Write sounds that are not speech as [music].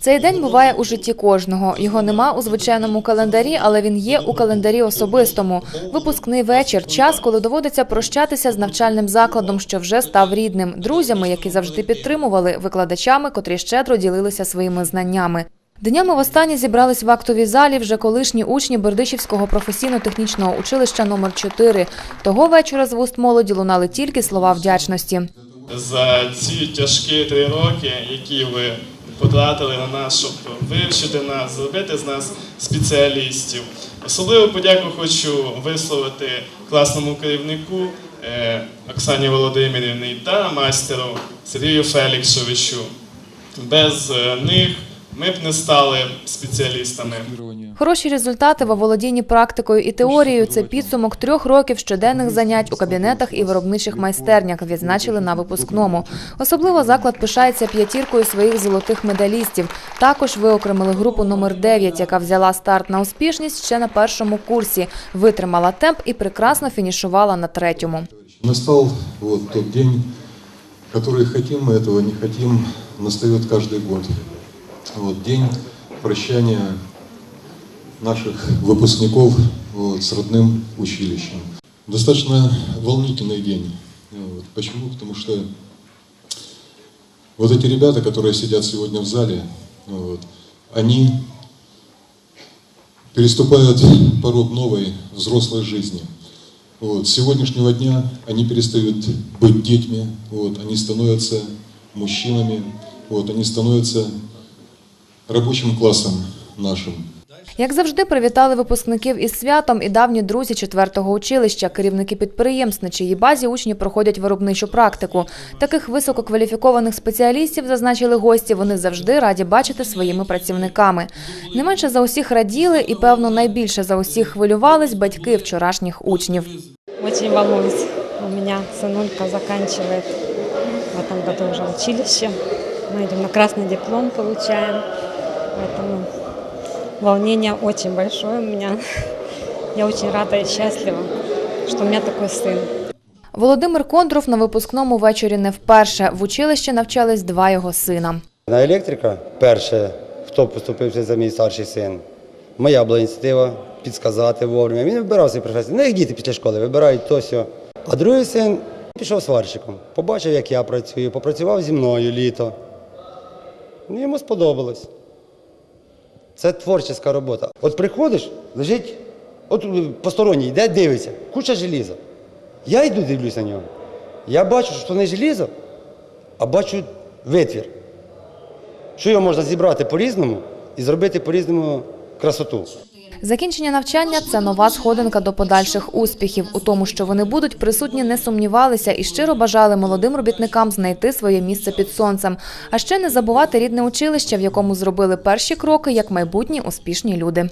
Цей день буває у житті кожного. Його нема у звичайному календарі, але він є у календарі особистому. Випускний вечір час, коли доводиться прощатися з навчальним закладом, що вже став рідним, друзями, які завжди підтримували, викладачами, котрі щедро ділилися своїми знаннями. Днями востаннє зібрались в актовій залі вже колишні учні Бердичівського професійно-технічного училища номер 4 Того вечора з вуст молоді лунали тільки слова вдячності. за ці тяжкі три роки, які ви потратили на нас, щоб вивчити нас, зробити з нас спеціалістів. Особливу подяку хочу висловити класному керівнику е, Оксані Володимирівні та майстеру Сергію Феліксовичу. Без е, них ми б не стали спеціалістами. Хороші результати в оволодінні практикою і теорією – це підсумок трьох років щоденних занять у кабінетах і виробничих майстернях, відзначили на випускному. Особливо заклад пишається п'ятіркою своїх золотих медалістів. Також виокремили групу номер 9, яка взяла старт на успішність ще на першому курсі, витримала темп і прекрасно фінішувала на третьому. Настал вот тот день, который хотим мы этого, не хотим, настает каждый год. Вот, день прощания наших выпускников вот, с родным училищем. Достаточно волнительный день. Вот. Почему? Потому что вот эти ребята, которые сидят сегодня в зале, вот, они переступают порог новой взрослой жизни. Вот. С сегодняшнего дня они перестают быть детьми, вот. они становятся мужчинами, вот. они становятся рабочим классом нашим. Як завжди, привітали випускників із святом і давні друзі четвертого училища, керівники підприємств, на чиїй базі учні проходять виробничу практику. Таких висококваліфікованих спеціалістів, зазначили гості, вони завжди раді бачити своїми працівниками. Не менше за усіх раділи і, певно, найбільше за усіх хвилювались батьки вчорашніх учнів. Очень волнуюсь. У меня сынулька заканчивает в этом году уже училище. Мы идем на красный диплом, получаем. Поэтому волнение очень большое у меня. [laughs] Я очень рада и счастлива, что у меня такой сын. Володимир Кондров на випускному вечорі не вперше. В училищі навчались два його сина. На електрика перше, хто поступився за мій старший син. Моя була ініціатива підсказати вовремя. Він вибирав свої професії. Ну, як діти після школи вибирають то сьо. А другий син пішов сварщиком. Побачив, як я працюю, попрацював зі мною літо. Ну, йому сподобалось. Це творча робота. От приходиш, лежить, от посторонній йде, дивиться, куча желіза. Я йду дивлюся на нього. Я бачу, що не желізо, а бачу витвір. Що його можна зібрати по-різному і зробити по-різному красоту. Закінчення навчання це нова сходинка до подальших успіхів. У тому, що вони будуть присутні, не сумнівалися і щиро бажали молодим робітникам знайти своє місце під сонцем. А ще не забувати рідне училище, в якому зробили перші кроки як майбутні успішні люди.